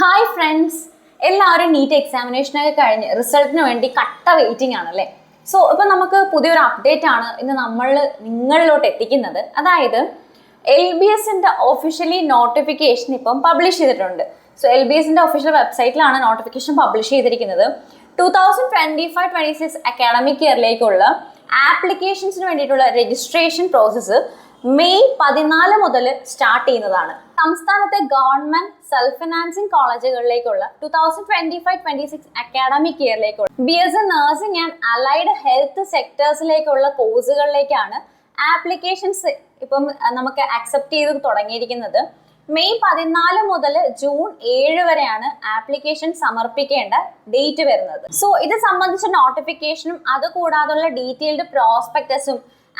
Hi friends എല്ലാവരും NEET എക്സാമിനേഷനൊക്കെ കഴിഞ്ഞ് റിസൾട്ടിന് വേണ്ടി കട്ട വെയിറ്റിംഗ് ആണല്ലേ സോ ഇപ്പം നമുക്ക് പുതിയൊരു അപ്ഡേറ്റ് ആണ് ഇന്ന് നമ്മൾ നിങ്ങളിലോട്ട് എത്തിക്കുന്നത്. അതായത് എൽ ബി എസിന്റെ ഒഫീഷ്യലി നോട്ടിഫിക്കേഷൻ ഇപ്പം പബ്ലിഷ് ചെയ്തിട്ടുണ്ട്. സോ എൽ ബി എസിന്റെ ഒഫീഷ്യൽ വെബ്സൈറ്റിലാണ് നോട്ടിഫിക്കേഷൻ പബ്ലിഷ് ചെയ്തിരിക്കുന്നത്. Two thousand twenty five twenty six academic ഇയറിലേക്കുള്ള ആപ്ലിക്കേഷൻസിന് വേണ്ടിയിട്ടുള്ള രജിസ്ട്രേഷൻ പ്രോസസ്സ് മെയ് പതിനാല് മുതൽ സ്റ്റാർട്ട് ചെയ്യുന്നതാണ്. സംസ്ഥാനത്തെ government self financing കോളേജുകളിലേക്കുള്ള two thousand twenty five twenty six academic ഇയറിലേക്കുള്ള B S A nursing and allied health സെക്ടേഴ്സിലേക്കുള്ള കോഴ്സുകളിലേക്കാണ് applications ഇപ്പം നമുക്ക് അക്സെപ്റ്റ് ചെയ്ത് തുടങ്ങിയിരിക്കുന്നത്. മെയ് പതിനാല് മുതൽ ജൂൺ ഏഴ് വരെയാണ് ആപ്ലിക്കേഷൻ സമർപ്പിക്കേണ്ട ഡേറ്റ് വരുന്നത്. സോ ഇത് സംബന്ധിച്ച നോട്ടിഫിക്കേഷനും അതുകൂടാതുള്ള ഡീറ്റെയിൽഡ് പ്രോസ്പെക്ടസും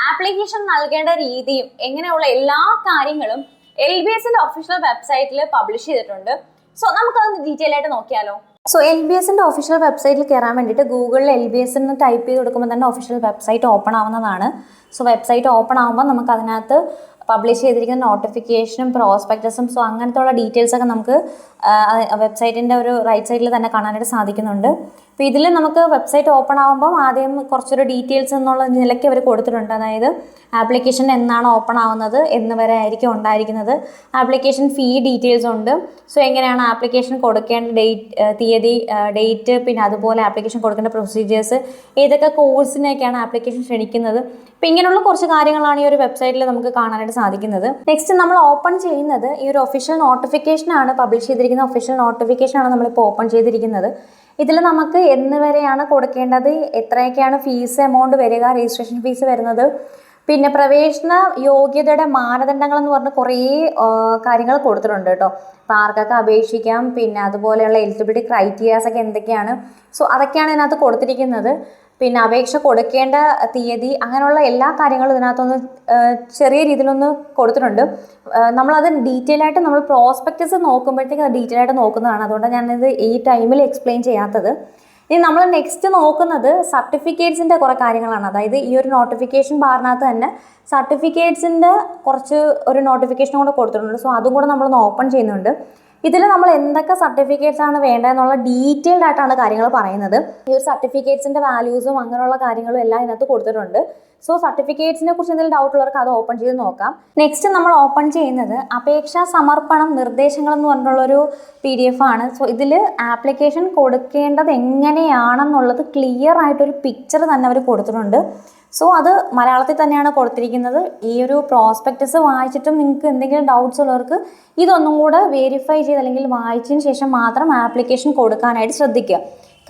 ആപ്ലിക്കേഷൻ നൽകേണ്ട രീതിയും എങ്ങനെയുള്ള എല്ലാ കാര്യങ്ങളും എൽ ബി എസിന്റെ ഒഫീഷ്യൽ വെബ്സൈറ്റിൽ പബ്ലിഷ് ചെയ്തിട്ടുണ്ട്. സോ നമുക്കതൊന്ന് ഡീറ്റെയിൽ ആയിട്ട് നോക്കിയാലോ? സോ എൽ ബി എസിന്റെ ഒഫീഷ്യൽ വെബ്സൈറ്റിൽ കയറാൻ വേണ്ടിയിട്ട് ഗൂഗിളിൽ എൽ ബി എസ് എന്ന് ടൈപ്പ് ചെയ്ത് കൊടുക്കുമ്പോൾ തന്നെ ഒഫീഷ്യൽ വെബ്സൈറ്റ് ഓപ്പൺ ആവുന്നതാണ്. സോ വെബ്സൈറ്റ് ഓപ്പൺ ആകുമ്പോൾ നമുക്ക് അതിനകത്ത് പബ്ലിഷ് ചെയ്തിരിക്കുന്ന നോട്ടിഫിക്കേഷനും പ്രോസ്പെക്ടസും സോ അങ്ങനത്തെ ഉള്ള ഡീറ്റെയിൽസ് ഒക്കെ നമുക്ക് വെബ്സൈറ്റിന്റെ ഒരു റൈറ്റ് സൈഡിൽ തന്നെ കാണാനായിട്ട് സാധിക്കുന്നുണ്ട്. അപ്പോൾ ഇതിൽ നമുക്ക് വെബ്സൈറ്റ് ഓപ്പൺ ആകുമ്പോൾ ആദ്യം കുറച്ചൊരു ഡീറ്റെയിൽസ് എന്നുള്ള നിലയ്ക്ക് അവർ കൊടുത്തിട്ടുണ്ട്. അതായത് ആപ്ലിക്കേഷൻ എന്നാണ് ഓപ്പൺ ആവുന്നത് എന്ന് വരെ ആയിരിക്കും ഉണ്ടായിരിക്കുന്നത്. ആപ്ലിക്കേഷൻ ഫീ ഡീറ്റെയിൽസ് ഉണ്ട്. സോ എങ്ങനെയാണ് ആപ്ലിക്കേഷൻ കൊടുക്കേണ്ട ഡേറ്റ് തീയതി ഡേറ്റ് പിന്നെ അതുപോലെ ആപ്ലിക്കേഷൻ കൊടുക്കേണ്ട പ്രൊസീജിയേഴ്സ് ഏതൊക്കെ കോഴ്സിനൊക്കെയാണ് ആപ്ലിക്കേഷൻ ക്ഷണിക്കുന്നത്. അപ്പം ഇങ്ങനെയുള്ള കുറച്ച് കാര്യങ്ങളാണ് ഈ ഒരു വെബ്സൈറ്റിൽ നമുക്ക് കാണാനായിട്ട് സാധിക്കുന്നത്. നെക്സ്റ്റ് നമ്മൾ ഓപ്പൺ ചെയ്യുന്നത് ഈ ഒരു ഒഫീഷ്യൽ നോട്ടിഫിക്കേഷനാണ് പബ്ലിഷ് ചെയ്തിരിക്കുന്ന ഒഫീഷ്യൽ നോട്ടിഫിക്കേഷനാണ് നമ്മളിപ്പോൾ ഓപ്പൺ ചെയ്തിരിക്കുന്നത്. ഇതിൽ നമുക്ക് എന്ന് വരെയാണ് കൊടുക്കേണ്ടത്? എത്രയൊക്കെയാണ് ഫീസ് എമൗണ്ട് വരിക രജിസ്ട്രേഷൻ ഫീസ് വരുന്നത്? പിന്നെ പ്രവേശന യോഗ്യതയുടെ മാനദണ്ഡങ്ങൾ എന്ന് പറഞ്ഞ് കുറേ കാര്യങ്ങൾ കൊടുത്തിട്ടുണ്ട് കേട്ടോ. അപ്പോൾ ആർക്കൊക്കെ അപേക്ഷിക്കാം പിന്നെ അതുപോലെയുള്ള എലിജിബിലിറ്റി ക്രൈറ്റീരിയാസ് ഒക്കെ എന്തൊക്കെയാണ്? സോ അതൊക്കെയാണ് ഇതിനകത്ത് കൊടുത്തിരിക്കുന്നത്. പിന്നെ അപേക്ഷ കൊടുക്കേണ്ട തീയതി അങ്ങനെയുള്ള എല്ലാ കാര്യങ്ങളും ഇതിനകത്തൊന്ന് ചെറിയ രീതിയിലൊന്ന് കൊടുത്തിട്ടുണ്ട്. നമ്മളത് ഡീറ്റെയിൽ ആയിട്ട് നമ്മൾ പ്രോസ്പെക്ടസ് നോക്കുമ്പോഴത്തേക്ക് അത് ഡീറ്റെയിൽ ആയിട്ട് നോക്കുന്നതാണ്. അതുകൊണ്ടാണ് ഞാനിത് ഈ ടൈമിൽ എക്സ്പ്ലെയിൻ ചെയ്യാത്തത്. ഇനി നമ്മൾ നെക്സ്റ്റ് നോക്കുന്നത് സർട്ടിഫിക്കറ്റ്സിന്റെ കുറേ കാര്യങ്ങളാണ്. അതായത് ഈ ഒരു നോട്ടിഫിക്കേഷൻ ബാറിനകത്ത് തന്നെ സർട്ടിഫിക്കറ്റ്സിന്റെ കുറച്ച് ഒരു നോട്ടിഫിക്കേഷൻ കൂടെ കൊടുത്തിട്ടുണ്ട്. സോ അതും കൂടെ നമ്മളൊന്ന് ഓപ്പൺ ചെയ്യുന്നുണ്ട്. ഇതിൽ നമ്മൾ എന്തൊക്കെ സർട്ടിഫിക്കറ്റ്സ് ആണ് വേണ്ടതെന്നുള്ള ഡീറ്റെയിൽഡ് ആയിട്ടാണ് കാര്യങ്ങൾ പറയുന്നത്. ഈ ഒരു സർട്ടിഫിക്കറ്റ്സിന്റെ വാല്യൂസും അങ്ങനെയുള്ള കാര്യങ്ങളും എല്ലാം ഇതിനകത്ത് കൊടുത്തിട്ടുണ്ട്. സോ സർട്ടിഫിക്കറ്റ്സിനെ കുറിച്ച് എന്തെങ്കിലും ഡൗട്ട് ഉള്ളവർക്ക് അത് ഓപ്പൺ ചെയ്ത് നോക്കാം. നെക്സ്റ്റ് നമ്മൾ ഓപ്പൺ ചെയ്യുന്നത് അപേക്ഷാ സമർപ്പണം നിർദ്ദേശങ്ങൾ എന്ന് പറഞ്ഞിട്ടുള്ളൊരു പി ഡി എഫ് ആണ്. സോ ഇതിൽ ആപ്ലിക്കേഷൻ കൊടുക്കേണ്ടത് എങ്ങനെയാണെന്നുള്ളത് ക്ലിയർ ആയിട്ടൊരു പിക്ചർ തന്നെ അവർ കൊടുത്തിട്ടുണ്ട്. സോ അത് മലയാളത്തിൽ തന്നെയാണ് കൊടുത്തിരിക്കുന്നത്. ഈ ഒരു പ്രോസ്പെക്ടസ് വായിച്ചിട്ടും നിങ്ങൾക്ക് എന്തെങ്കിലും ഡൗട്ട്സ് ഉള്ളവർക്ക് ഇതൊന്നും കൂടെ വെരിഫൈ ചെയ്ത് അല്ലെങ്കിൽ വായിച്ചതിന് ശേഷം മാത്രം ആപ്ലിക്കേഷൻ കൊടുക്കാനായിട്ട് ശ്രദ്ധിക്കുക.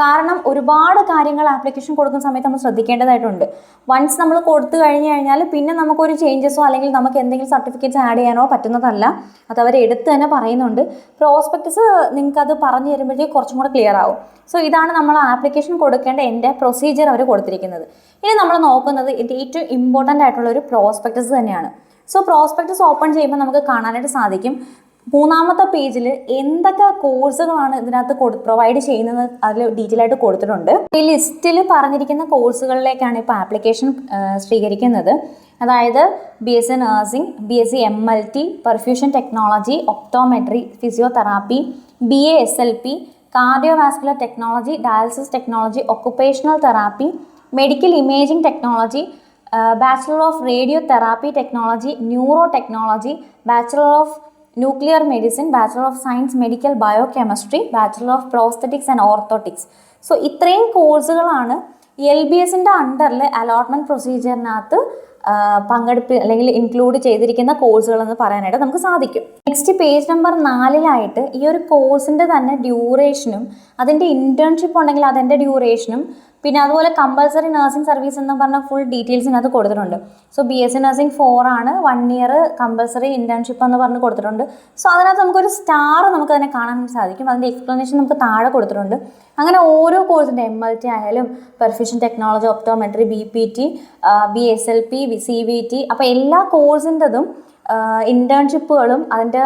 കാരണം ഒരുപാട് കാര്യങ്ങൾ ആപ്ലിക്കേഷൻ കൊടുക്കുന്ന സമയത്ത് നമ്മൾ ശ്രദ്ധിക്കേണ്ടതായിട്ടുണ്ട്. വൺസ് നമ്മൾ കൊടുത്തു കഴിഞ്ഞു കഴിഞ്ഞാൽ പിന്നെ നമുക്കൊരു ചേഞ്ചസോ അല്ലെങ്കിൽ നമുക്ക് എന്തെങ്കിലും സർട്ടിഫിക്കറ്റ്സ് ആഡ് ചെയ്യാനോ പറ്റുന്നതല്ല. അത് അവർ എടുത്ത് തന്നെ പറയുന്നുണ്ട്. പ്രോസ്പെക്ടസ് നിങ്ങൾക്ക് അത് പറഞ്ഞു തരുമ്പോഴത്തേക്ക് കുറച്ചും കൂടെ ക്ലിയർ ആവും. സോ ഇതാണ് നമ്മൾ ആപ്ലിക്കേഷൻ കൊടുക്കേണ്ട എന്റെ പ്രൊസീജിയർ അവർ കൊടുത്തിരിക്കുന്നത്. ഇനി നമ്മൾ നോക്കുന്നത് ഇത് ഏറ്റവും ഇമ്പോർട്ടന്റ് ആയിട്ടുള്ള ഒരു പ്രോസ്പെക്ടസ് തന്നെയാണ്. സോ പ്രോസ്പെക്ടസ് ഓപ്പൺ ചെയ്യുമ്പോൾ നമുക്ക് കാണാനായിട്ട് സാധിക്കും. മൂന്നാമത്തെ പേജിൽ എന്തൊക്കെ കോഴ്സുകളാണ് ഇതിനകത്ത് പ്രൊവൈഡ് ചെയ്യുന്നത് അതിൽ ഡീറ്റെയിൽ ആയിട്ട് കൊടുത്തിട്ടുണ്ട്. ഈ ലിസ്റ്റിൽ പറഞ്ഞിരിക്കുന്ന കോഴ്സുകളിലേക്കാണ് ഇപ്പോൾ ആപ്ലിക്കേഷൻ സ്വീകരിക്കുന്നത്. അതായത് B S C nursing B S C M L T perfusion technology optometry physiotherapy B A S L P cardiovascular technology dialysis technology occupational therapy medical imaging technology bachelor of radiotherapy technology neuro technology bachelor of nuclear medicine bachelor of science medical biochemistry bachelor of prosthetics and orthotics so ഇത്രയും കോഴ്സുകളാണ് L B എസിന്റെ അണ്ടറിൽ allotment പ്രൊസീജിയറിനകത്ത് പങ്കെടുപ്പ് അല്ലെങ്കിൽ include ചെയ്തിരിക്കുന്ന കോഴ്സുകൾ എന്ന് പറയാനായിട്ട് നമുക്ക് സാധിക്കും. നെക്സ്റ്റ് പേജ് നമ്പർ നാലിലായിട്ട് ഈ ഒരു കോഴ്സിന്റെ തന്നെ ഡ്യൂറേഷനും അതിന്റെ ഇന്റേൺഷിപ്പ് ഉണ്ടെങ്കിൽ അതിന്റെ ഡ്യൂറേഷനും പിന്നെ അതുപോലെ കമ്പൽസറി നഴ്സിംഗ് സർവീസ് എന്ന് പറഞ്ഞ ഫുൾ ഡീറ്റെയിൽസ് ഇതിനകത്ത് കൊടുത്തിട്ടുണ്ട്. So B S C nursing four ആണ് വൺ ഇയർ കമ്പൽസറി ഇന്റേൺഷിപ്പ് എന്ന് പറഞ്ഞ് കൊടുത്തിട്ടുണ്ട്. സോ അതിനകത്ത് നമുക്കൊരു സ്റ്റാർ നമുക്ക് അതിനെ കാണാൻ സാധിക്കും. അതിന്റെ എക്സ്പ്ലനേഷൻ നമുക്ക് താഴെ കൊടുത്തിട്ടുണ്ട്. അങ്ങനെ ഓരോ കോഴ്സിന്റെ എം എൽ ടി ആയാലും perfusion technology optometry B P T B S L P C V T അപ്പോൾ എല്ലാ കോഴ്സിന്റെതും ഇന്റേൺഷിപ്പുകളും അതിന്റെ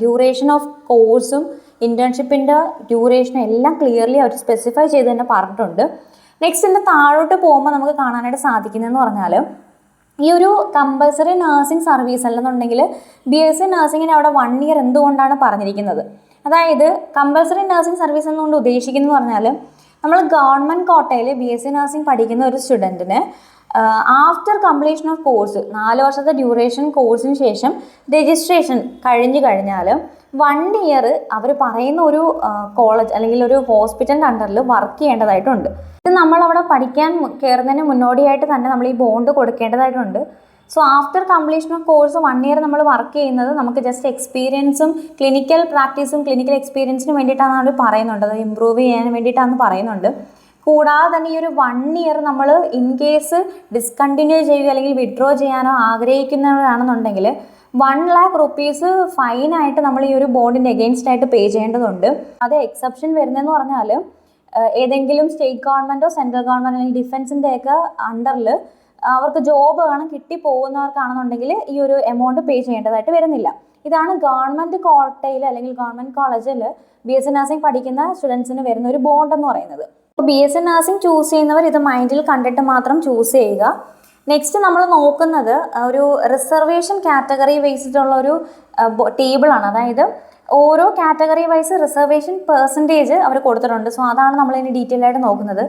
ഡ്യൂറേഷൻ ഓഫ് കോഴ്സും ഇന്റേൺഷിപ്പിന്റെ ഡ്യൂറേഷൻ എല്ലാം ക്ലിയർലി അവർ സ്പെസിഫൈ ചെയ്ത് തന്നെ പറഞ്ഞിട്ടുണ്ട്. നെക്സ്റ്റ് ഇതിന്റെ താഴോട്ട് പോകുമ്പോൾ നമുക്ക് കാണാനായിട്ട് സാധിക്കുന്നതെന്ന് പറഞ്ഞാൽ ഈ ഒരു കമ്പൽസറി നഴ്സിംഗ് സർവീസ് അല്ലെന്നുണ്ടെങ്കിൽ ബി എസ് സി നഴ്സിങ്ങിന് അവിടെ വൺ ഇയർ എന്തുകൊണ്ടാണ് പറഞ്ഞിരിക്കുന്നത്? അതായത് കമ്പൽസറി നഴ്സിംഗ് സർവീസ് എന്നുകൊണ്ട് ഉദ്ദേശിക്കുന്നത് പറഞ്ഞാൽ നമ്മൾ ഗവൺമെന്റ് കോട്ടയിൽ ബി എസ് സി നഴ്സിംഗ് പഠിക്കുന്ന ഒരു സ്റ്റുഡന്റിന് ആഫ്റ്റർ കംപ്ലീഷൻ ഓഫ് കോഴ്സ് നാല് വർഷത്തെ ഡ്യൂറേഷൻ കോഴ്സിന് ശേഷം രജിസ്ട്രേഷൻ കഴിഞ്ഞു കഴിഞ്ഞാൽ വൺ ഇയർ അവർ പറയുന്ന ഒരു കോളേജ് അല്ലെങ്കിൽ ഒരു ഹോസ്പിറ്റലിന്റെ അണ്ടറിൽ വർക്ക് ചെയ്യേണ്ടതായിട്ടുണ്ട്. ഇത് നമ്മളവിടെ പഠിക്കാൻ കയറുന്നതിന് മുന്നോടിയായിട്ട് തന്നെ നമ്മൾ ഈ bond കൊടുക്കേണ്ടതായിട്ടുണ്ട്. So after completion of course one year നമ്മൾ വർക്ക് ചെയ്യുന്നത് നമുക്ക് ജസ്റ്റ് എക്സ്പീരിയൻസും ക്ലിനിക്കൽ പ്രാക്ടീസും ക്ലിനിക്കൽ എക്സ്പീരിയൻസിന് വേണ്ടിയിട്ടാണ് അവർ പറയുന്നുണ്ട്. അത് ഇമ്പ്രൂവ് ചെയ്യാൻ വേണ്ടിയിട്ടാണ് പറയുന്നുണ്ട്. കൂടാതെ തന്നെ ഈ ഒരു വൺ ഇയർ നമ്മൾ ഇൻ കേസ് ഡിസ്കണ്ടിന്യൂ ചെയ്യുക അല്ലെങ്കിൽ വിഡ്രോ ചെയ്യാനോ ആഗ്രഹിക്കുന്നവരാണെന്നുണ്ടെങ്കിൽ വൺ ലാക്ക് റുപ്പീസ് ഫൈനായിട്ട് നമ്മൾ ഈ ഒരു ബോണ്ടിന്റെ എഗെയിൻസ്റ്റ് ആയിട്ട് പേ ചെയ്യേണ്ടതുണ്ട്. അത് എക്സെപ്ഷൻ വരുന്നതെന്ന് പറഞ്ഞാൽ ഏതെങ്കിലും സ്റ്റേറ്റ് ഗവൺമെന്റോ സെൻട്രൽ ഗവൺമെന്റ് അല്ലെങ്കിൽ ഡിഫൻസിന്റെ ഒക്കെ അണ്ടറിൽ അവർക്ക് ജോബ് കാണാൻ കിട്ടി പോകുന്നവർക്കാണെന്നുണ്ടെങ്കിൽ ഈ ഒരു എമൗണ്ട് പേ ചെയ്യേണ്ടതായിട്ട് വരുന്നില്ല. ഇതാണ് ഗവൺമെന്റ് കോട്ടയിൽ അല്ലെങ്കിൽ ഗവൺമെന്റ് കോളേജിൽ ബി എസ് എൻ നഴ്സിംഗ് പഠിക്കുന്ന സ്റ്റുഡൻസിന് വരുന്ന ഒരു ബോണ്ട് എന്ന് പറയുന്നത്. അപ്പോൾ B S N nursing choose ചെയ്യുന്നവർ ഇത് മൈൻഡിൽ കണ്ടിട്ട് മാത്രം ചൂസ് ചെയ്യുക. നെക്സ്റ്റ് നമ്മൾ നോക്കുന്നത് ഒരു റിസർവേഷൻ കാറ്റഗറി ബേസ്ഡുള്ള ഒരു ടേബിളാണ് അതായത് ഓരോ കാറ്റഗറി വൈസ് റിസർവേഷൻ പെർസെന്റേജ് അവർ കൊടുത്തിട്ടുണ്ട്. സോ അതാണ് നമ്മൾ ഇനി ഡീറ്റെയിൽ ആയിട്ട് നോക്കുന്നത്.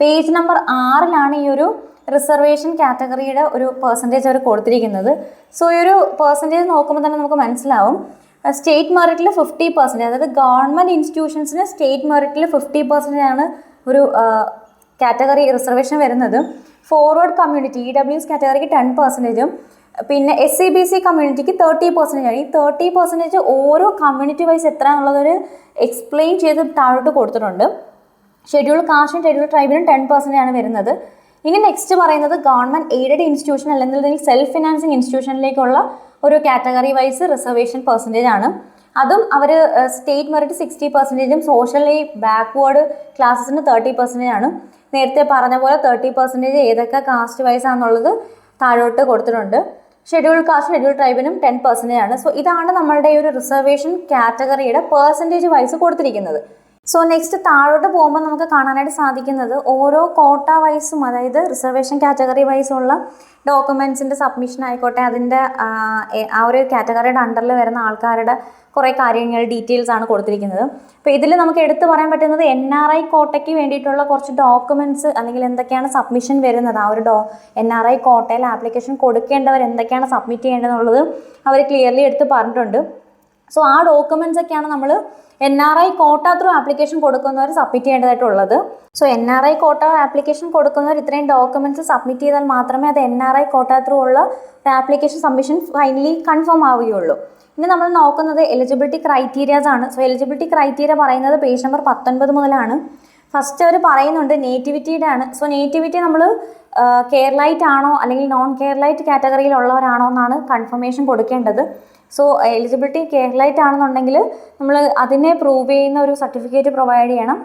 പേജ് നമ്പർ ആറിലാണ് ഈ ഒരു റിസർവേഷൻ കാറ്റഗറിയുടെ ഒരു പെർസെന്റേജ് അവർ കൊടുത്തിരിക്കുന്നത്. സോ ഈ ഒരു പെർസെന്റേജ് നോക്കുമ്പോൾ തന്നെ നമുക്ക് മനസ്സിലാവും. സ്റ്റേറ്റ് മെറിറ്റിൽ ഫിഫ്റ്റി പെർസെന്റേജ് അതായത് ഗവൺമെന്റ് ഇൻസ്റ്റിറ്റ്യൂഷൻസിന് സ്റ്റേറ്റ് മെറിറ്റിൽ ഫിഫ്റ്റി പെർസെന്റേജ് ആണ് ഒരു കാറ്റഗറി റിസർവേഷൻ വരുന്നത്. Forward community E W S കാറ്റഗറിക്ക് ten പെർസെന്റേജും പിന്നെ എസ് സി ബി സി കമ്മ്യൂണിറ്റിക്ക് തേർട്ടി പെർസെന്റേജ് ആണ് ഈ തേർട്ടി പെർസെന്റേജ് ഓരോ കമ്മ്യൂണിറ്റി വൈസ് എത്ര എന്നുള്ളതൊരു എക്സ്പ്ലെയിൻ ചെയ്ത് താഴോട്ട് കൊടുത്തിട്ടുണ്ട്. ഷെഡ്യൂൾ കാസ്റ്റും ഷെഡ്യൂൾ ട്രൈബിനും ടെൻ പെർസെന്റേജ് ആണ് വരുന്നത്. ഇനി നെക്സ്റ്റ് പറയുന്നത് ഗവൺമെന്റ് എയ്ഡഡ് ഇൻസ്റ്റിറ്റ്യൂഷൻ അല്ലെങ്കിൽ സെൽഫ് ഫിനാൻസിങ് ഇൻസ്റ്റിറ്റ്യൂഷനിലേക്കുള്ള ഒരു കാറ്റഗറി വൈസ് റിസർവേഷൻ പെർസെന്റേജ് ആണ്. അതും അവർ സ്റ്റേറ്റ് മെറിറ്റ് സിക്സ്റ്റി പെർസെന്റേജും സോഷ്യലി ബാക്ക്വേർഡ് ക്ലാസ്സസിന് തേർട്ടി പെർസെന്റേജ് ആണ്. നേരത്തെ പറഞ്ഞ പോലെ തേർട്ടി പെർസെന്റേജ് ഏതൊക്കെ കാസ്റ്റ് വൈസ് ആണെന്നുള്ളത് താഴോട്ട് കൊടുത്തിട്ടുണ്ട്. ഷെഡ്യൂൾ കാസ്റ്റ് ഷെഡ്യൂൾ ട്രൈബിനും ടെൻ പെർസെന്റേജ് ആണ്. സോ ഇതാണ് നമ്മളുടെ ഈ ഒരു റിസർവേഷൻ കാറ്റഗറിയുടെ പെർസെന്റേജ് വൈസ് കൊടുത്തിരിക്കുന്നത്. സോ നെക്സ്റ്റ് താഴോട്ട് പോകുമ്പോൾ നമുക്ക് കാണാനായിട്ട് സാധിക്കുന്നത് ഓരോ കോട്ട വൈസും അതായത് റിസർവേഷൻ കാറ്റഗറി വൈസുള്ള ഡോക്യുമെൻസിന്റെ സബ്മിഷൻ ആയിക്കോട്ടെ അതിന്റെ ആ ഒരു കാറ്റഗറിയുടെ അണ്ടറിൽ വരുന്ന ആൾക്കാരുടെ കുറേ കാര്യങ്ങൾ ഡീറ്റെയിൽസ് ആണ് കൊടുത്തിരിക്കുന്നത്. അപ്പോൾ ഇതിൽ നമുക്ക് എടുത്തു പറയാൻ പറ്റുന്നത് എൻ ആർ ഐ കോട്ടയ്ക്ക് വേണ്ടിയിട്ടുള്ള കുറച്ച് ഡോക്യുമെന്റ്സ് അല്ലെങ്കിൽ എന്തൊക്കെയാണ് സബ്മിഷൻ വരുന്നത്? ആ ഒരു ഡോ എൻ ആർ ഐ കോട്ടയിൽ ആപ്ലിക്കേഷൻ കൊടുക്കേണ്ടവർ എന്തൊക്കെയാണ് സബ്മിറ്റ് ചെയ്യേണ്ടതെന്നുള്ളത് അവർ ക്ലിയർലി എടുത്ത് പറഞ്ഞിട്ടുണ്ട്. സോ ആ ഡോക്യുമെന്റ്സ് ഒക്കെയാണ് നമ്മൾ N R I quota through application കൊടുക്കുന്നവർ submit ചെയ്യേണ്ടതായിട്ടുള്ളത്. So N R I quota application കൊടുക്കുന്നവർ ഇത്രയും ഡോക്യുമെന്റ്സ് സബ്മിറ്റ് ചെയ്താൽ മാത്രമേ അത് N R I quota through ഉള്ള ആപ്ലിക്കേഷൻ സബ്മിഷൻ ഫൈനലി കൺഫേം ആവുകയുള്ളൂ. ഇനി നമ്മൾ നോക്കുന്നത് എലിജിബിലിറ്റി ക്രൈറ്റീരിയാസ് ആണ്. സോ എലിജിബിലിറ്റി ക്രൈറ്റീരിയ പറയുന്നത് പേജ് നമ്പർ പത്തൊൻപത് മുതലാണ്. ഫസ്റ്റ് അവർ പറയുന്നുണ്ട് നേറ്റിവിറ്റിയുടെ ആണ്. സോ നേറ്റിവിറ്റി നമ്മൾ കേരളൈറ്റ് ആണോ അല്ലെങ്കിൽ നോൺ കേരളൈറ്റ് കാറ്റഗറിയിലുള്ളവരാണോ എന്നാണ് കൺഫർമേഷൻ കൊടുക്കേണ്ടത്. സോ എലിജിബിലിറ്റി കേരളൈറ്റ് ആണെന്നുണ്ടെങ്കിൽ നമ്മൾ അതിനെ പ്രൂവ് ചെയ്യുന്ന ഒരു സർട്ടിഫിക്കറ്റ് പ്രൊവൈഡ് ചെയ്യണം.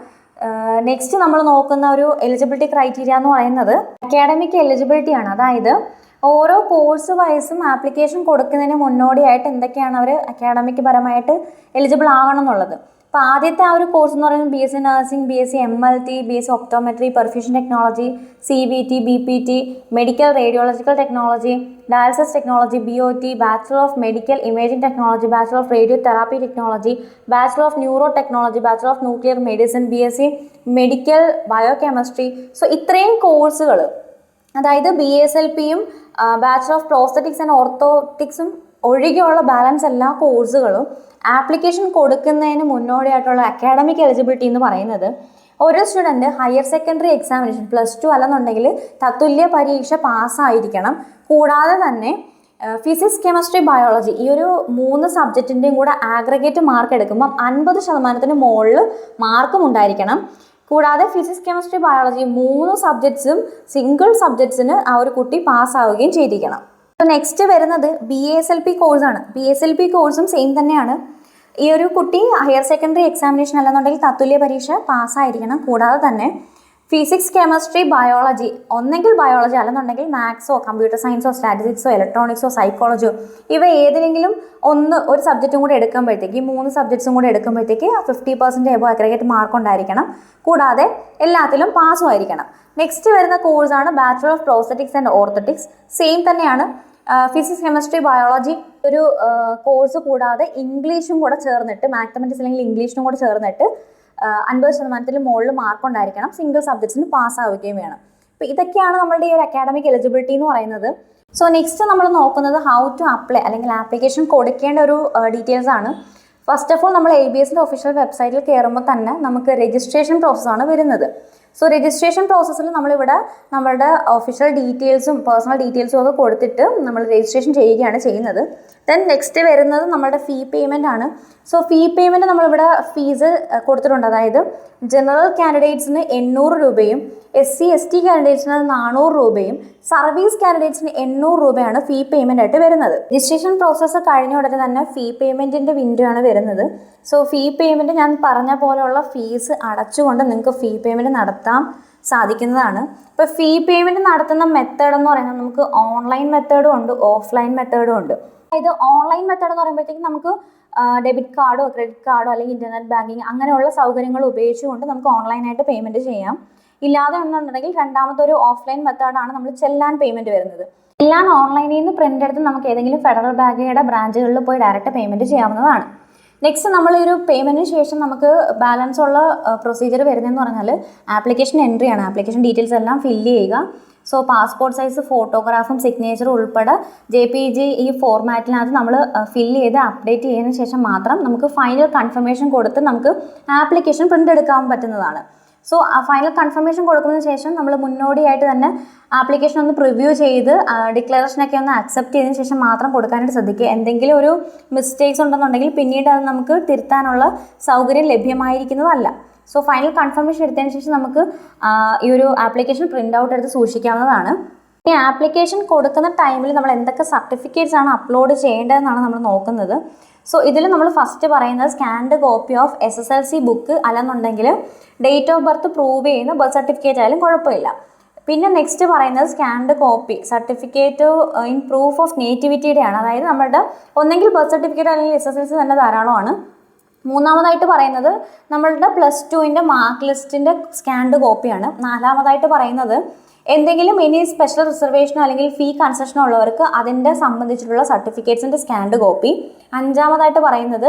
നെക്സ്റ്റ് നമ്മൾ നോക്കുന്ന ഒരു എലിജിബിലിറ്റി ക്രൈറ്റീരിയ എന്ന് പറയുന്നത് അക്കാഡമിക് എലിജിബിലിറ്റി ആണ്. അതായത് ഓരോ കോഴ്സ് വൈസും ആപ്ലിക്കേഷൻ കൊടുക്കുന്നതിന് മുന്നോടിയായിട്ട് എന്തൊക്കെയാണ് അവർ അക്കാഡമിക് പരമായിട്ട് എലിജിബിൾ ആവണം എന്നുള്ളത്. അപ്പോൾ ആദ്യത്തെ ആ ഒരു കോഴ്സ് എന്ന് പറയുന്നത് B S C nursing B S C M L T B S C optometry perfusion technology C B T B P T medical radiological technology dialysis technology B O T bachelor of medical imaging technology bachelor of radio therapy technology bachelor of neuro technology bachelor of nuclear medicine B S C medical biochemistry so ഇത്രയും കോഴ്സുകൾ അതായത് B S L പിയും bachelor of prosthetics and ഓർത്തോട്ടിക്സും ഒഴികെയുള്ള balance എല്ലാ കോഴ്സുകളും application കൊടുക്കുന്നതിന് മുന്നോടിയായിട്ടുള്ള academic eligibility എന്ന് പറയുന്നത് ഒരു student higher secondary examination plus two അല്ലെന്നുണ്ടെങ്കിൽ തത്തുല്യ പരീക്ഷ പാസ്സായിരിക്കണം കൂടാതെ തന്നെ ഫിസിക്സ് കെമിസ്ട്രി ബയോളജി ഈ ഒരു മൂന്ന് സബ്ജക്റ്റിന്റെയും കൂടെ ആഗ്രഗേറ്റ് മാർക്ക് എടുക്കുമ്പം അൻപത് ശതമാനത്തിന് മുകളിൽ മാർക്കും ഉണ്ടായിരിക്കണം. കൂടാതെ ഫിസിക്സ് കെമിസ്ട്രി ബയോളജി മൂന്ന് സബ്ജക്ട്സും സിംഗിൾ സബ്ജക്ട്സിന് ആ ഒരു കുട്ടി പാസ്സാവുകയും ചെയ്തിരിക്കണം. നെക്സ്റ്റ് വരുന്നത് ബി എസ് എൽ പി കോഴ്സാണ് ബി എസ് എൽ പി കോഴ്സും സെയിം തന്നെയാണ്. ഈ ഒരു കുട്ടി ഹയർ സെക്കൻഡറി എക്സാമിനേഷൻ അല്ലെന്നുണ്ടെങ്കിൽ തത്തുല്യ പരീക്ഷ പാസ്സായിരിക്കണം കൂടാതെ തന്നെ ഫിസിക്സ് കെമിസ്ട്രി ബയോളജി ഒന്നെങ്കിൽ ബയോളജി അല്ലെന്നുണ്ടെങ്കിൽ മാത്സോ കമ്പ്യൂട്ടർ സയൻസോ സ്റ്റാറ്റിസ്റ്റിക്സോ ഇലക്ട്രോണിക്സോ സൈക്കോളജിയോ ഇവ ഏതെങ്കിലും ഒന്ന് ഒരു സബ്ജക്റ്റും കൂടി എടുക്കുമ്പോഴത്തേക്ക് ഈ മൂന്ന് സബ്ജക്ട്സും കൂടി എടുക്കുമ്പോഴത്തേക്ക് fifty percent above aggregate mark ഉണ്ടായിരിക്കണം. കൂടാതെ എല്ലാത്തിലും പാസ്സും ആയിരിക്കണം. നെക്സ്റ്റ് വരുന്ന കോഴ്സാണ് bachelor of prosthetics and orthotics same തന്നെയാണ്. ഫിസിക്സ് കെമിസ്ട്രി ബയോളജി ഒരു കോഴ്സ് കൂടാതെ ഇംഗ്ലീഷും കൂടെ ചേർന്നിട്ട് മാത്തമെറ്റിക്സ് അല്ലെങ്കിൽ ഇംഗ്ലീഷിനും കൂടെ ചേർന്നിട്ട് അൻപത് ശതമാനത്തിൽ മുകളിൽ മാർക്ക് ഉണ്ടായിരിക്കണം. സിംഗിൾ സബ്ജക്ട്സിന് പാസ്സാവുകയും വേണം. അപ്പോൾ ഇതൊക്കെയാണ് നമ്മളുടെ ഈ ഒരു അക്കാഡമിക് എലിജിബിലിറ്റി എന്ന് പറയുന്നത്. സോ നെക്സ്റ്റ് നമ്മൾ നോക്കുന്നത് ഹൗ ടു അപ്ലൈ അല്ലെങ്കിൽ ആപ്ലിക്കേഷൻ കൊടുക്കേണ്ട ഒരു ഡീറ്റെയിൽസ് ആണ്. ഫസ്റ്റ് ഓഫ് ഓൾ നമ്മൾ എ ബി എസിന്റെ ഒഫീഷ്യൽ വെബ്സൈറ്റിൽ കയറുമ്പോൾ തന്നെ നമുക്ക് രജിസ്ട്രേഷൻ പ്രോസസ്സാണ് വരുന്നത്. സോ രജിസ്ട്രേഷൻ പ്രോസസ്സിൽ നമ്മളിവിടെ നമ്മളുടെ ഒഫീഷ്യൽ ഡീറ്റെയിൽസും പേഴ്സണൽ ഡീറ്റെയിൽസും ഒക്കെ കൊടുത്തിട്ട് നമ്മൾ രജിസ്ട്രേഷൻ ചെയ്യുകയാണ് ചെയ്യുന്നത്. ദെൻ നെക്സ്റ്റ് വരുന്നത് നമ്മുടെ ഫീ പേയ്മെന്റ് ആണ്. സോ ഫീ പേയ്മെന്റ് നമ്മളിവിടെ ഫീസ് കൊടുത്തിട്ടുണ്ട്. അതായത് ജനറൽ കാൻഡിഡേറ്റ്സിന് എണ്ണൂറ് രൂപയും എസ് സി എസ് ടി കാൻഡിഡേറ്റ്സിന് നാനൂറ് രൂപയും സർവീസ് കാൻഡിഡേറ്റ്സിന് എണ്ണൂറ് രൂപയാണ് ഫീ പേയ്മെന്റ് ആയിട്ട് വരുന്നത്. രജിസ്ട്രേഷൻ പ്രോസസ്സ് കഴിഞ്ഞ ഉടനെ തന്നെ ഫീ പേയ്മെന്റിന്റെ വിൻഡോ ആണ് വരുന്നത്. സോ ഫീ പേയ്മെന്റ് ഞാൻ പറഞ്ഞ പോലെയുള്ള ഫീസ് അടച്ചുകൊണ്ട് നിങ്ങൾക്ക് ഫീ പേയ്മെന്റ് നടത്താം സാധിക്കുന്നതാണ്. ഇപ്പോൾ ഫീ പേയ്മെന്റ് നടത്തുന്ന മെത്തേഡ് എന്ന് പറയുന്നത് നമുക്ക് ഓൺലൈൻ മെത്തേഡും ഉണ്ട് ഓഫ്ലൈൻ മെത്തേഡും ഉണ്ട്. അതായത് ഓൺലൈൻ മെത്തേഡ് എന്ന് പറയുമ്പോഴത്തേക്കും നമുക്ക് ഡെബിറ്റ് കാർഡോ ക്രെഡിറ്റ് കാർഡോ അല്ലെങ്കിൽ ഇന്റർനെറ്റ് ബാങ്കിങ് അങ്ങനെയുള്ള സൗകര്യങ്ങൾ ഉപയോഗിച്ചുകൊണ്ട് നമുക്ക് ഓൺലൈനായിട്ട് പേയ്മെന്റ് ചെയ്യാം. ഇല്ലാതെ എന്നുണ്ടെങ്കിൽ രണ്ടാമത്തെ ഒരു ഓഫ്ലൈൻ മെത്തേഡാണ് നമ്മൾ ചെല്ലാൻ പേയ്മെന്റ് വരുന്നത്. എല്ലാം ഓൺലൈനിൽ നിന്ന് പ്രിന്റ് എടുത്ത് നമുക്ക് ഏതെങ്കിലും ഫെഡറൽ ബാങ്കുകളുടെ ബ്രാഞ്ചുകളിൽ പോയി ഡയറക്റ്റ് പേയ്മെന്റ് ചെയ്യാവുന്നതാണ്. നെക്സ്റ്റ് നമ്മൾ ഒരു പേയ്മെന്റിന് ശേഷം നമുക്ക് ബാലൻസ് ഉള്ള പ്രൊസീജിയർ വരുന്നതെന്ന് പറഞ്ഞാൽ ആപ്ലിക്കേഷൻ എൻട്രി ആണ്. ആപ്ലിക്കേഷൻ ഡീറ്റെയിൽസ് എല്ലാം ഫില്ല് ചെയ്യുക. സോ പാസ്പോർട്ട് സൈസ് ഫോട്ടോഗ്രാഫും സിഗ്നേച്ചറും ഉൾപ്പെടെ ജെ പി ജി ഈ ഫോർമാറ്റിനകത്ത് നമ്മൾ ഫില്ല് ചെയ്ത് അപ്ഡേറ്റ് ചെയ്തതിന് ശേഷം മാത്രം നമുക്ക് ഫൈനൽ കൺഫർമേഷൻ കൊടുത്ത് നമുക്ക് ആപ്ലിക്കേഷൻ പ്രിന്റ് എടുക്കാൻ പറ്റുന്നതാണ്. സോ ആ ഫൈനൽ കൺഫർമേഷൻ കൊടുക്കുന്നതിന് ശേഷം നമ്മൾ മുന്നോടിയായിട്ട് തന്നെ ആപ്ലിക്കേഷൻ ഒന്ന് പ്രിവ്യൂ ചെയ്ത് ഡിക്ലറേഷനൊക്കെ ഒന്ന് അക്സെപ്റ്റ് ചെയ്തതിന് ശേഷം മാത്രം കൊടുക്കാനായിട്ട് ശ്രദ്ധിക്കുക. എന്തെങ്കിലും ഒരു മിസ്റ്റേക്സ് ഉണ്ടെന്നുണ്ടെങ്കിൽ പിന്നീട് അത് നമുക്ക് തിരുത്താനുള്ള സൗകര്യം ലഭ്യമായിരിക്കുന്നതല്ല. സോ ഫൈനൽ കൺഫർമേഷൻ എടുത്തതിന് ശേഷം നമുക്ക് ഈ ഒരു ആപ്ലിക്കേഷൻ പ്രിന്റ് ഔട്ട് എടുത്ത് സൂക്ഷിക്കാവുന്നതാണ്. ഈ ആപ്ലിക്കേഷൻ കൊടുക്കുന്ന ടൈമിൽ നമ്മൾ എന്തൊക്കെ സർട്ടിഫിക്കറ്റ്സ് ആണ് അപ്ലോഡ് ചെയ്യേണ്ടതെന്നാണ് നമ്മൾ നോക്കുന്നത്. സോ ഇതിൽ നമ്മൾ ഫസ്റ്റ് പറയുന്നത് scanned copy of S S L C book അല്ലെന്നുണ്ടെങ്കിൽ ഡേറ്റ് ഓഫ് ബർത്ത് പ്രൂവ് ചെയ്യുന്ന ബർത്ത് സർട്ടിഫിക്കറ്റ് ആയാലും കുഴപ്പമില്ല. പിന്നെ നെക്സ്റ്റ് പറയുന്നത് scanned copy certificate in proof of നേറ്റിവിറ്റിയുടെ ആണ്. അതായത് നമ്മുടെ ഒന്നെങ്കിൽ ബർത്ത് സർട്ടിഫിക്കറ്റ് അല്ലെങ്കിൽ എസ് എസ് എൽ സി തന്നെ ധാരാളമാണ്. മൂന്നാമതായിട്ട് പറയുന്നത് നമ്മളുടെ പ്ലസ് ടുവിന്റെ മാർക്ക് ലിസ്റ്റിന്റെ സ്കാൻഡ് കോപ്പിയാണ് നാലാമതായിട്ട് പറയുന്നത് എന്തെങ്കിലും ഇനി സ്പെഷ്യൽ റിസർവേഷനോ അല്ലെങ്കിൽ ഫീ കൺസെഷനോ ഉള്ളവർക്ക് അതിന്റെ സംബന്ധിച്ചിട്ടുള്ള സർട്ടിഫിക്കറ്റ്സിന്റെ സ്കാൻഡ് കോപ്പി അഞ്ചാമതായിട്ട് പറയുന്നത്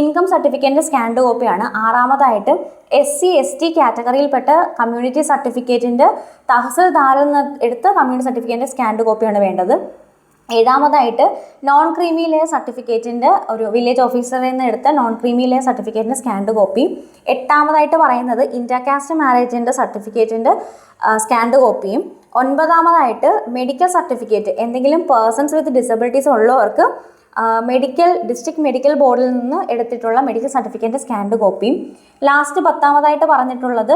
ഇൻകം സർട്ടിഫിക്കറ്റിന്റെ സ്കാൻഡ് കോപ്പിയാണ് ആറാമതായിട്ട് എസ് സി എസ് ടി കാറ്റഗറിയിൽപ്പെട്ട കമ്മ്യൂണിറ്റി സർട്ടിഫിക്കറ്റിന്റെ തഹസിൽദാരിൽ നിന്ന് എടുത്ത കമ്മ്യൂണിറ്റി സർട്ടിഫിക്കറ്റിന്റെ സ്കാൻഡ് കോപ്പിയാണ് വേണ്ടത്. ഏഴാമതായിട്ട് നോൺ ക്രീമി ലെയർ സർട്ടിഫിക്കറ്റിന്റെ ഒരു വില്ലേജ് ഓഫീസറിൽ നിന്ന് എടുത്ത നോൺ ക്രീമി ലെയർ സർട്ടിഫിക്കറ്റിന്റെ സ്കാൻഡ് കോപ്പി എട്ടാമതായിട്ട് പറയുന്നത് ഇന്റർകാസ്റ്റ് മാരേജിന്റെ സർട്ടിഫിക്കറ്റിന്റെ സ്കാൻഡ് കോപ്പിയും ഒൻപതാമതായിട്ട് മെഡിക്കൽ സർട്ടിഫിക്കറ്റ് എന്തെങ്കിലും പേഴ്സൺസ് വിത്ത് ഡിസബിലിറ്റീസ് ഉള്ളവർക്ക് മെഡിക്കൽ ഡിസ്ട്രിക്ട് മെഡിക്കൽ ബോർഡിൽ നിന്ന് എടുത്തിട്ടുള്ള മെഡിക്കൽ സർട്ടിഫിക്കറ്റിന്റെ സ്കാൻഡ് കോപ്പിയും ലാസ്റ്റ് പത്താമതായിട്ട് പറഞ്ഞിട്ടുള്ളത്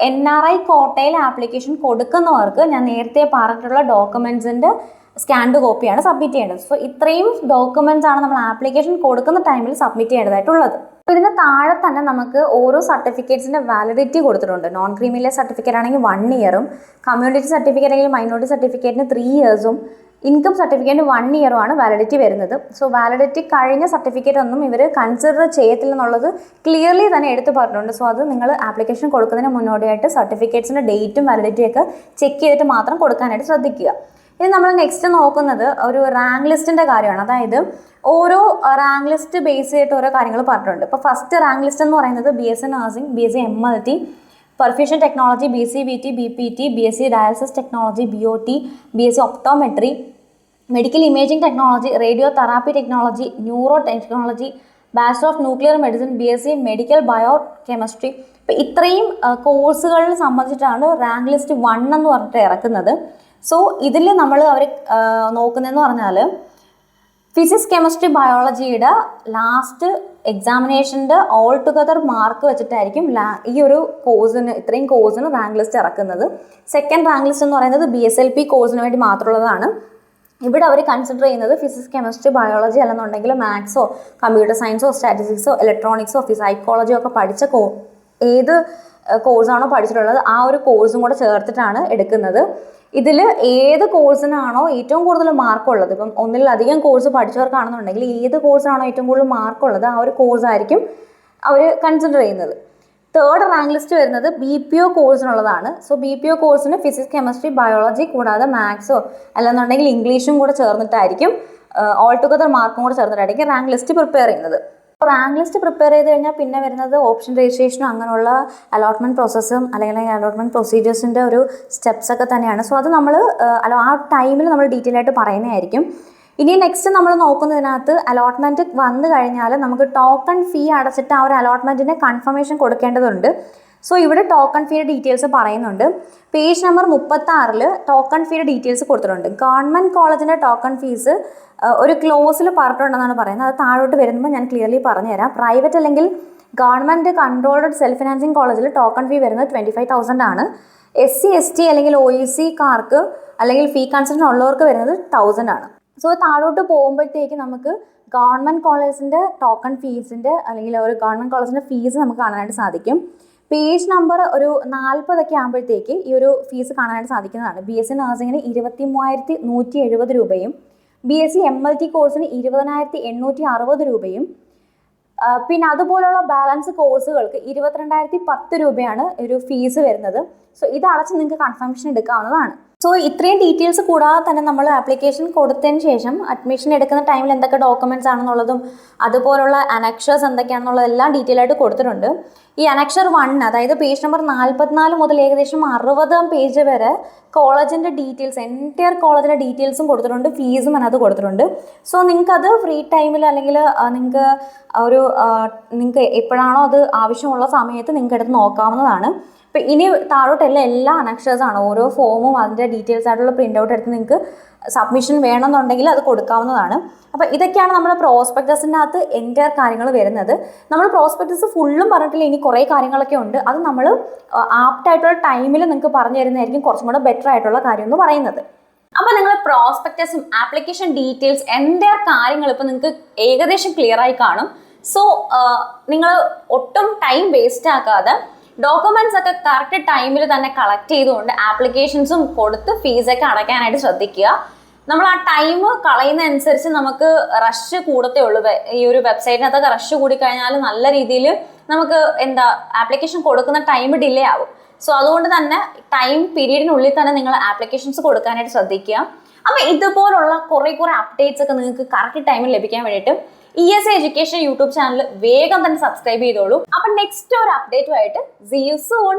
എൻ ആർ ഐ കോട്ടയിൽ ആപ്ലിക്കേഷൻ കൊടുക്കുന്നവർക്ക് ഞാൻ നേരത്തെ പറഞ്ഞിട്ടുള്ള ഡോക്യുമെൻസിന്റെ സ്കാൻഡ് കോപ്പിയാണ് സബ്മിറ്റ് ചെയ്യേണ്ടത്. സോ ഇത്രയും ഡോക്യുമെന്റ്സ് ആണ് നമ്മൾ ആപ്ലിക്കേഷൻ കൊടുക്കുന്ന ടൈമിൽ സബ്മിറ്റ് ചെയ്യേണ്ടതായിട്ടുള്ളത്. അപ്പോൾ ഇതിന് താഴെ തന്നെ നമുക്ക് ഓരോ സർട്ടിഫിക്കറ്റ്സിന്റെ വാലിഡിറ്റി കൊടുത്തിട്ടുണ്ട്. നോൺ ക്രീമിലെ സർട്ടിഫിക്കറ്റ് ആണെങ്കിൽ വൺ ഇയറും കമ്മ്യൂണിറ്റി സർട്ടിഫിക്കറ്റ് അല്ലെങ്കിൽ മൈനോറിറ്റി സർട്ടിഫിക്കറ്റിന് ത്രീ ഇയേഴ്സും ഇൻകം സർട്ടിഫിക്കറ്റിന് വൺ ഇയറുമാണ് വാലിഡിറ്റി വരുന്നത്. സോ വാലിഡിറ്റി കഴിഞ്ഞ സർട്ടിഫിക്കറ്റ് ഒന്നും ഇവർ കൺസിഡർ ചെയ്യത്തില്ല എന്നുള്ളത് ക്ലിയർലി തന്നെ എടുത്തു പറഞ്ഞിട്ടുണ്ട്. സോ അത് നിങ്ങൾ ആപ്ലിക്കേഷൻ കൊടുക്കുന്നതിന് മുന്നോടിയായിട്ട് സർട്ടിഫിക്കറ്റ്സിന്റെ ഡേറ്റും വാലിഡിറ്റിയൊക്കെ ചെക്ക് ചെയ്തിട്ട് മാത്രം കൊടുക്കാനായിട്ട് ശ്രദ്ധിക്കുക. ഇനി നമ്മൾ നെക്സ്റ്റ് നോക്കുന്നത് ഒരു റാങ്ക് ലിസ്റ്റിന്റെ കാര്യമാണ്. അതായത് ഓരോ റാങ്ക് ലിസ്റ്റ് ബേസ് ചെയ്തിട്ട് ഓരോ കാര്യങ്ങൾ പറഞ്ഞിട്ടുണ്ട്. ഇപ്പോൾ ഫസ്റ്റ് റാങ്ക് ലിസ്റ്റ് എന്ന് പറയുന്നത് B S C nursing B S C M L T perfusion technology B C B T B P T B S C dialysis technology B O T B S C optometry medical imaging technology radiotherapy technology neuro technology bachelor of nuclear medicine B S C medical biochemistry ഇപ്പം ഇത്രയും കോഴ്സുകളിൽ സംബന്ധിച്ചിട്ടാണ് rank list one എന്ന് പറഞ്ഞിട്ട് ഇറക്കുന്നത്. So ഇതിൽ നമ്മൾ അവർ നോക്കുന്നതെന്ന് പറഞ്ഞാൽ ഫിസിക്സ് കെമിസ്ട്രി ബയോളജിയുടെ ലാസ്റ്റ് എക്സാമിനേഷന്റെ ഓൾ ടുഗദർ മാർക്ക് വെച്ചിട്ടായിരിക്കും ഈ ഒരു കോഴ്സിന് ഇത്രയും കോഴ്സിന് റാങ്ക് ലിസ്റ്റ് ഇറക്കുന്നത്. സെക്കൻഡ് റാങ്ക് ലിസ്റ്റ് എന്ന് പറയുന്നത് ബി എസ് എൽ പി കോഴ്സിന് വേണ്ടി മാത്രമുള്ളതാണ്. ഇവിടെ അവർ കൺസിഡർ ചെയ്യുന്നത് ഫിസിക്സ് കെമിസ്ട്രി ബയോളജി അല്ലെന്നുണ്ടെങ്കിൽ മാത്സോ കമ്പ്യൂട്ടർ സയൻസോ സ്റ്റാറ്റിസ്റ്റിക്സോ ഇലക്ട്രോണിക്സോ സൈക്കോളജിയോ ഒക്കെ പഠിച്ച കോ ഏത് കോഴ്സാണോ പഠിച്ചിട്ടുള്ളത് ആ ഒരു കോഴ്സും കൂടെ ചേർത്തിട്ടാണ് എടുക്കുന്നത്. ഇതിൽ ഏത് കോഴ്സിനാണോ ഏറ്റവും കൂടുതൽ മാർക്കുള്ളത് ഇപ്പം ഒന്നിലധികം കോഴ്സ് പഠിച്ചവർക്കാണെന്നുണ്ടെങ്കിൽ ഏത് കോഴ്സാണോ ഏറ്റവും കൂടുതൽ മാർക്കുള്ളത് ആ ഒരു കോഴ്സായിരിക്കും അവർ കൺസിഡർ ചെയ്യുന്നത്. തേർഡ് റാങ്ക് ലിസ്റ്റ് വരുന്നത് ബി പി ഒ കോഴ്സിനുള്ളതാണ് സോ ബി പി ഒ കോഴ്സിന് ഫിസിക്സ് കെമിസ്ട്രി ബയോളജി കൂടാതെ മാത്സോ അല്ലെന്നുണ്ടെങ്കിൽ ഇംഗ്ലീഷും കൂടെ ചേർന്നിട്ടായിരിക്കും ഓൾ ടുഗദർ മാർക്കും കൂടെ ചേർന്നിട്ടായിരിക്കും റാങ്ക് ലിസ്റ്റ് പ്രിപ്പയർ ചെയ്യുന്നത്. റാങ്ക് ലിസ്റ്റ് പ്രിപ്പയർ ചെയ്ത് കഴിഞ്ഞാൽ പിന്നെ വരുന്നത് ഓപ്ഷൻ രജിസ്ട്രേഷനും അങ്ങനെയുള്ള അലോട്ട്മെന്റ് പ്രോസസ്സും അല്ലെങ്കിൽ അലോട്ട്മെന്റ് പ്രൊസീജിയേഴ്സിന്റെ ഒരു സ്റ്റെപ്സ് ഒക്കെ തന്നെയാണ്. സോ അത് നമ്മൾ അലോ ആ ടൈമിൽ നമ്മൾ ഡീറ്റെയിൽ ആയിട്ട് പറയുന്നതായിരിക്കും. ഇനി നെക്സ്റ്റ് നമ്മൾ നോക്കുന്നതിനകത്ത് അലോട്ട്മെന്റ് വന്നു കഴിഞ്ഞാൽ നമുക്ക് ടോക്കൺ ഫീ അടച്ചിട്ട് ആ ഒരു അലോട്ട്മെന്റിന് കൺഫർമേഷൻ കൊടുക്കേണ്ടതുണ്ട്. സോ ഇവിടെ ടോക്കൺ ഫീയുടെ ഡീറ്റെയിൽസ് പറയുന്നുണ്ട്. പേജ് നമ്പർ മുപ്പത്തി ആറിൽ ടോക്കൺ ഫീയുടെ ഡീറ്റെയിൽസ് കൊടുത്തിട്ടുണ്ട്. ഗവൺമെന്റ് കോളേജിന്റെ ടോക്കൺ ഫീസ് ഒരു ക്ലോസിൽ പറഞ്ഞിട്ടുണ്ടെന്നാണ് പറയുന്നത്. അത് താഴോട്ട് വരുമ്പോൾ ഞാൻ ക്ലിയർലി പറഞ്ഞുതരാം. പ്രൈവറ്റ് അല്ലെങ്കിൽ ഗവൺമെന്റ് കൺട്രോൾഡ് സെൽഫ് ഫിനാൻസിങ് കോളേജിൽ ടോക്കൺ ഫീ വരുന്നത് ട്വന്റി ഫൈവ് തൗസൻഡ് ആണ്. എസ് സി എസ് ടി അല്ലെങ്കിൽ ഒ ഇ സി കാർക്ക് അല്ലെങ്കിൽ ഫീ കൺസെഷൻ ഉള്ളവർക്ക് വരുന്നത് തൗസൻഡ് ആണ്. സോ താഴോട്ട് പോകുമ്പോഴത്തേക്ക് നമുക്ക് ഗവൺമെന്റ് കോളേജിന്റെ ടോക്കൺ ഫീസിന്റെ അല്ലെങ്കിൽ ഒരു ഗവൺമെന്റ് കോളേജിന്റെ ഫീസ് നമുക്ക് കാണാനായിട്ട് സാധിക്കും. പേജ് നമ്പർ ഒരു നാൽപ്പതൊക്കെ ആകുമ്പോഴത്തേക്ക് ഈ ഒരു ഫീസ് കാണാനായിട്ട് സാധിക്കുന്നതാണ്. ബി എസ് സി നഴ്സിങ്ങിന് ഇരുപത്തി മൂവായിരത്തി നൂറ്റി എഴുപത് രൂപയും B S C M L T കോഴ്സിന് ഇരുപതിനായിരത്തി എണ്ണൂറ്റി അറുപത് രൂപയും പിന്നെ അതുപോലുള്ള ബാലൻസ് കോഴ്സുകൾക്ക് ഇരുപത്തിരണ്ടായിരത്തി പത്ത് രൂപയാണ് ഒരു ഫീസ് വരുന്നത്. സോ ഇത് അടച്ച് നിങ്ങൾക്ക് കൺഫർമേഷൻ എടുക്കാവുന്നതാണ്. സോ ഇത്രയും ഡീറ്റെയിൽസ് കൂടാതെ തന്നെ നമ്മൾ ആപ്ലിക്കേഷൻ കൊടുത്തതിന് ശേഷം അഡ്മിഷൻ എടുക്കുന്ന ടൈമിൽ എന്തൊക്കെ ഡോക്യുമെന്റ്സ് ആണെന്നുള്ളതും അതുപോലുള്ള അനക്ഷേഴ്സ് എന്തൊക്കെയാണെന്നുള്ള എല്ലാം ഡീറ്റെയിൽ ആയിട്ട് കൊടുത്തിട്ടുണ്ട്. ഈ അനക്ഷർ വൺ അതായത് പേജ് നമ്പർ നാൽപ്പത്തിനാല് മുതൽ ഏകദേശം അറുപതാം പേജ് വരെ കോളേജിന്റെ ഡീറ്റെയിൽസ് എന്റയർ കോളേജിന്റെ ഡീറ്റെയിൽസും കൊടുത്തിട്ടുണ്ട്. ഫീസും അതിനകത്ത് കൊടുത്തിട്ടുണ്ട്. സോ നിങ്ങൾക്ക് അത് ഫ്രീ ടൈമിൽ അല്ലെങ്കിൽ നിങ്ങൾക്ക് ഒരു നിങ്ങൾക്ക് എപ്പോഴാണോ അത് ആവശ്യമുള്ള സമയത്ത് നിങ്ങൾക്ക് എടുത്ത് നോക്കാവുന്നതാണ്. ഇപ്പം ഇനി താഴോട്ടെല്ലാം എല്ലാ അനക്ഷേഴ്സാണ് ഓരോ ഫോമും അതിന്റെ ഡീറ്റെയിൽസ് ആയിട്ടുള്ള പ്രിന്റ് ഔട്ട് എടുത്ത് നിങ്ങൾക്ക് സബ്മിഷൻ വേണമെന്നുണ്ടെങ്കിൽ അത് കൊടുക്കാവുന്നതാണ്. അപ്പോൾ ഇതൊക്കെയാണ് നമ്മുടെ പ്രോസ്പെക്ടസിന്റെ അകത്ത് എന്റെ കാര്യങ്ങൾ വരുന്നത്. നമ്മൾ പ്രോസ്പെക്ടസ് ഫുള്ളും പറഞ്ഞിട്ടില്ല ഇനി കുറേ കാര്യങ്ങളൊക്കെ ഉണ്ട്. അത് നമ്മൾ ആപ്റ്റ് ആയിട്ടുള്ള ടൈമിൽ നിങ്ങൾക്ക് പറഞ്ഞു തരുന്നതായിരിക്കും കുറച്ചും കൂടെ ബെറ്റർ ആയിട്ടുള്ള കാര്യം എന്ന് പറയുന്നത് അപ്പോൾ നിങ്ങൾ പ്രോസ്പെക്ടസും ആപ്ലിക്കേഷൻ ഡീറ്റെയിൽസ് എന്റെ കാര്യങ്ങൾ ഇപ്പോൾ നിങ്ങൾക്ക് ഏകദേശം ക്ലിയർ ആയി കാണും. സോ നിങ്ങൾ ഒട്ടും ടൈം വേസ്റ്റ് ആക്കാതെ ഡോക്യുമെന്റ്സ് ഒക്കെ കറക്റ്റ് ടൈമിൽ തന്നെ കളക്ട് ചെയ്തുകൊണ്ട് ആപ്ലിക്കേഷൻസും കൊടുത്ത് ഫീസൊക്കെ അടയ്ക്കാനായിട്ട് ശ്രദ്ധിക്കുക. നമ്മൾ ആ ടൈം കളയുന്ന അനുസരിച്ച് നമുക്ക് റഷ് കൂടത്തേ ഉള്ളൂ. ഈ ഒരു വെബ്സൈറ്റിനകത്തൊക്കെ റഷ് കൂടിക്കഴിഞ്ഞാൽ നല്ല രീതിയിൽ നമുക്ക് എന്താ ആപ്ലിക്കേഷൻ കൊടുക്കുന്ന ടൈം ഡിലേ ആവും. സോ അതുകൊണ്ട് തന്നെ ടൈം പീരീഡിനുള്ളിൽ തന്നെ നിങ്ങൾ ആപ്ലിക്കേഷൻസ് കൊടുക്കാനായിട്ട് ശ്രദ്ധിക്കുക. അപ്പോൾ ഇതുപോലുള്ള കുറേ കുറേ അപ്ഡേറ്റ്സ് ഒക്കെ നിങ്ങൾക്ക് കറക്റ്റ് ടൈമിൽ ലഭിക്കാൻ വേണ്ടിയിട്ട് E S education YouTube channel വേഗം തന്നെ സബ്സ്ക്രൈബ് ചെയ്തോളൂ. അപ്പം നെക്സ്റ്റ് ഒരു അപ്ഡേറ്റുമായിട്ട് സീ യു സൂൺ